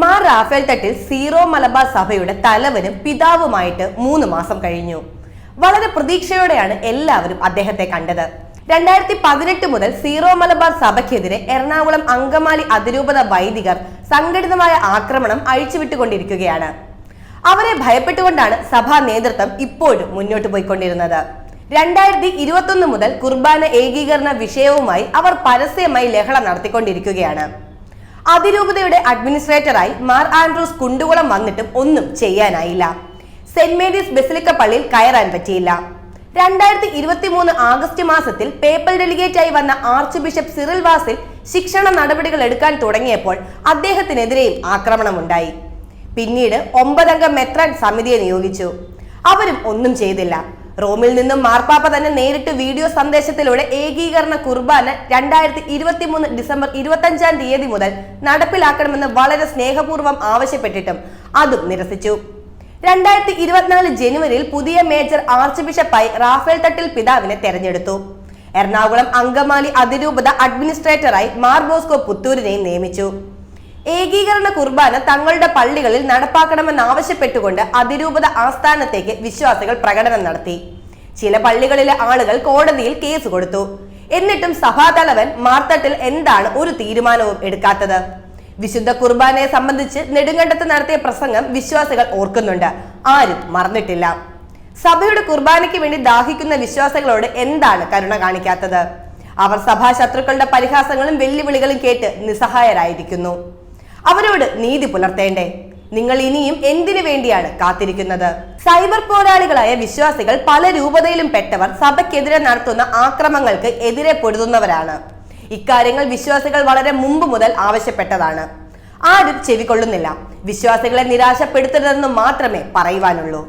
Mar Raphael Thattil zero Malabar സഭയുടെ തലവനും പിതാവുമായിട്ട് മൂന്ന് മാസം കഴിഞ്ഞു. വളരെ പ്രതീക്ഷയോടെയാണ് എല്ലാവരും അദ്ദേഹത്തെ കണ്ടത്. രണ്ടായിരത്തി പതിനെട്ട് മുതൽ സീറോ മലബാർ സഭയ്ക്കെതിരെ എറണാകുളം അങ്കമാലി അതിരൂപത വൈദികർ സംഘടിതമായ ആക്രമണം അഴിച്ചുവിട്ടുകൊണ്ടിരിക്കുകയാണ്. അവരെ ഭയപ്പെട്ടുകൊണ്ടാണ് സഭാ നേതൃത്വം ഇപ്പോഴും മുന്നോട്ട് പോയിക്കൊണ്ടിരുന്നത്. രണ്ടായിരത്തി ഇരുപത്തൊന്ന് മുതൽ കുർബാന ഏകീകരണ വിഷയവുമായി അവർ പരസ്യമായി ലഹള നടത്തിക്കൊണ്ടിരിക്കുകയാണ്. അതിരൂപതയുടെ അഡ്മിനിസ്ട്രേറ്ററായി മാർ ആൻഡ്രൂസ് കുണ്ടുകുളം വന്നിട്ടും ഒന്നും ചെയ്യാനായില്ല. സെന്റ് മേരീസ് ബെസിലിക്ക പള്ളിയിൽ കയറാൻ പറ്റിയില്ല. രണ്ടായിരത്തി ഇരുപത്തി മൂന്ന് ആഗസ്റ്റ് മാസത്തിൽ പേപ്പൽ ഡെലിഗേറ്റായി വന്ന ആർച്ച് ബിഷപ്പ് സിറിൽ വാസിൽ ശിക്ഷണ നടപടികൾ എടുക്കാൻ തുടങ്ങിയപ്പോൾ അദ്ദേഹത്തിനെതിരെയും ആക്രമണമുണ്ടായി. പിന്നീട് ഒമ്പതംഗ മെത്രാൻ സമിതിയെ നിയോഗിച്ചു. അവരും ഒന്നും ചെയ്തില്ല. റോമിൽ നിന്നും മാർപ്പാപ്പ തന്നെ നേരിട്ട് വീഡിയോ സന്ദേശത്തിലൂടെ ഏകീകരണ കുർബാന രണ്ടായിരത്തി ഇരുപത്തി മൂന്ന് ഡിസംബർ ഇരുപത്തഞ്ചാം തീയതി മുതൽ നടപ്പിലാക്കണമെന്ന് വളരെ സ്നേഹപൂർവം ആവശ്യപ്പെട്ടിട്ടും അതും നിരസിച്ചു. രണ്ടായിരത്തി ഇരുപത്തിനാല് ജനുവരിയിൽ പുതിയ മേജർ ആർച്ച് ബിഷപ്പായി റാഫേൽ തട്ടിൽ പിതാവിനെ തെരഞ്ഞെടുത്തു. എറണാകുളം അങ്കമാലി അതിരൂപത അഡ്മിനിസ്ട്രേറ്ററായി മാർ ബോസ്കോ പുത്തൂരിനെയും നിയമിച്ചു. ഏകീകരണ കുർബാന തങ്ങളുടെ പള്ളികളിൽ നടപ്പാക്കണമെന്ന് ആവശ്യപ്പെട്ടുകൊണ്ട് അതിരൂപത ആസ്ഥാനത്തേക്ക് വിശ്വാസികൾ പ്രകടനം നടത്തി. ചില പള്ളികളിലെ ആളുകൾ കോടതിയിൽ കേസ് കൊടുത്തു. എന്നിട്ടും സഭാതലവൻ മാർത്തട്ടിൽ എന്താണ് ഒരു തീരുമാനവും എടുക്കാത്തത്? വിശുദ്ധ കുർബാനയെ സംബന്ധിച്ച് നെടുങ്കണ്ടത്ത് നടത്തിയ പ്രസംഗം വിശ്വാസികൾ ഓർക്കുന്നുണ്ട്. ആരും മറന്നിട്ടില്ല. സഭയുടെ കുർബാനയ്ക്ക് വേണ്ടി ദാഹിക്കുന്ന വിശ്വാസികളോട് എന്താണ് കരുണ കാണിക്കാത്തത്? അവർ സഭാ ശത്രുക്കളുടെ പരിഹാസങ്ങളും വെല്ലുവിളികളും കേട്ട് നിസ്സഹായരായിരിക്കുന്നു. അവരോട് നീതി പുലർത്തേണ്ടേ? നിങ്ങൾ ഇനിയും എന്തിനു വേണ്ടിയാണ് കാത്തിരിക്കുന്നത്? സൈബർ പോരാളികളായ വിശ്വാസികൾ പല രൂപതയിലും പെട്ടവർ സഭയ്ക്കെതിരെ നടത്തുന്ന ആക്രമങ്ങൾക്ക് എതിരെ പൊരുതുന്നവരാണ്. ഇക്കാര്യങ്ങൾ വിശ്വാസികൾ വളരെ മുമ്പ് മുതൽ ആവശ്യപ്പെട്ടതാണ്. ആരും ചെവിക്കൊള്ളുന്നില്ല വിശ്വാസികളെ നിരാശപ്പെടുത്തരുതെന്ന് മാത്രമേ പറയുവാനുള്ളൂ.